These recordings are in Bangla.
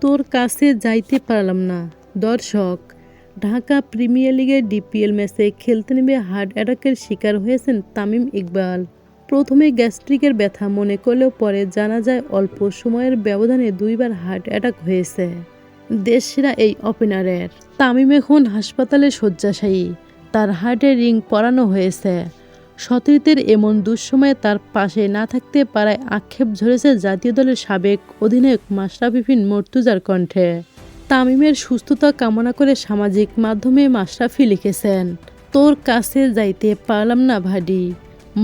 তোর কাছে যাইতে পারলাম না। দর্শক, ঢাকা প্রিমিয়ার লিগের ডিপিএল ম্যাচে খেলতে নেমে হার্ট অ্যাটাকের শিকার হয়েছেন তামিম ইকবাল। প্রথমে গ্যাস্ট্রিকের ব্যথা মনে করলেও পরে জানা যায় অল্প সময়ের ব্যবধানে দুইবার হার্ট অ্যাটাক হয়েছে। দেশসেরা এই ওপেনারের। তামিম এখন হাসপাতালে শয্যাশায়ী। তার হার্টে রিং পরানো হয়েছে। সতীর্থের এমন দুঃসময়ে তার পাশে না থাকতে পারায় আক্ষেপ ঝরেছে জাতীয় দলের সাবেক অধিনায়ক মাশরাফি বিন মর্তুজার কণ্ঠে। তামিমের সুস্থতা কামনা করে সামাজিক মাধ্যমে মাশরাফি লিখেছেন, তোর কাছে যাইতে পারলাম না ভাডি,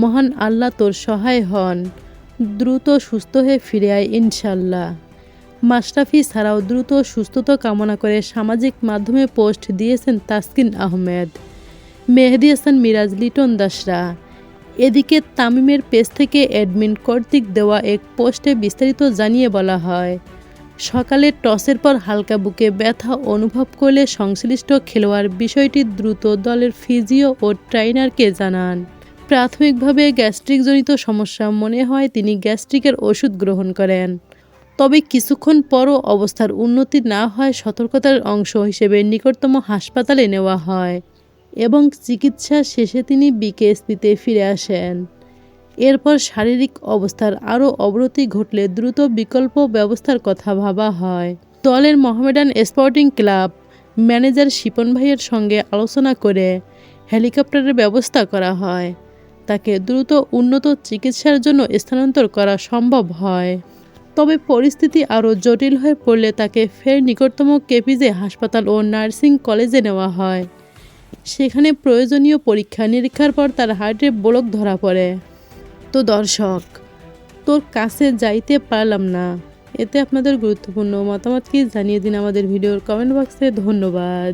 মহান আল্লাহ তোর সহায় হন, দ্রুত সুস্থ হয়ে ফিরে আয় ইনশাল্লাহ। মাশরাফি ছাড়াও দ্রুত সুস্থতা কামনা করে সামাজিক মাধ্যমে পোস্ট দিয়েছেন তাসকিন আহমেদ। মেহেদি হাসান, মিরাজ লিটন দাসরা। এদিকে তামিমের পেজ থেকে অ্যাডমিন কর্তৃক দেওয়া এক পোস্টে বিস্তারিত জানিয়ে বলা হয়, সকালে টসের পর হালকা বুকে ব্যথা অনুভব করলে সংশ্লিষ্ট খেলোয়াড় বিষয়টি দ্রুত দলের ফিজিও ও ট্রাইনারকে জানান। প্রাথমিকভাবে গ্যাস্ট্রিকজনিত সমস্যা মনে হয় তিনি গ্যাস্ট্রিকের ওষুধ গ্রহণ করেন। তবে কিছুক্ষণ পরও অবস্থার উন্নতি না হয় সতর্কতার অংশ হিসেবে নিকটতম হাসপাতালে নেওয়া হয়। এবং চিকিৎসা শেষে তিনি বিকেএসপিতে ফিরে আসেন। এরপর শারীরিক অবস্থার আরও অবনতি ঘটলে দ্রুত বিকল্প ব্যবস্থার কথা ভাবা হয়। দলের Mohammedan sporting club manager Shipon ভাইয়ের সঙ্গে আলোচনা করে হেলিকপ্টারের ব্যবস্থা করা হয়। তাকে দ্রুত উন্নত চিকিৎসার জন্য স্থানান্তর করা সম্ভব হয়। তবে পরিস্থিতি আরও জটিল হয়ে পড়লে তাকে ফের নিকটতম কেপিজে হাসপাতাল ও নার্সিং কলেজে নেওয়া হয়। সেখানে প্রয়োজনীয় পরীক্ষা নিরীক্ষার পর তার হার্টে ব্লক ধরা পড়ে। তো দর্শক, তোর কাছে যাইতে পারলাম না। এতে আপনাদের গুরুত্বপূর্ণ মতামত কি জানিয়ে দিন আমাদের ভিডিওর কমেন্ট বক্সে ধন্যবাদ।